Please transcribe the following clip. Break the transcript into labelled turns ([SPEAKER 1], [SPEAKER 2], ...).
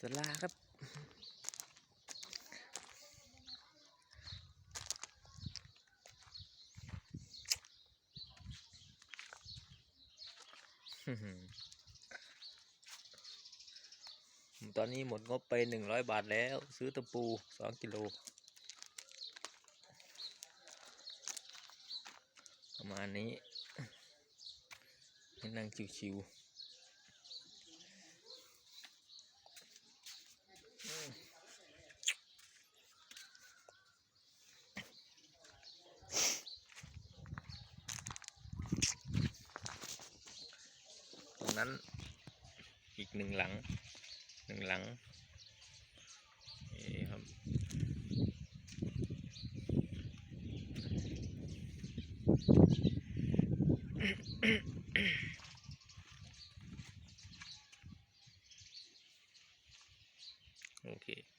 [SPEAKER 1] สลาครับตอนนี้หมดงบไปหนึ่งร้อยบาทแล้ว ซื้อตะปูสองกิโล ประมาณนี้นั่งชิวๆอืมตรง นั้น อีกหนึ่งหลังหนึ่งหลังนี่ครับโอเค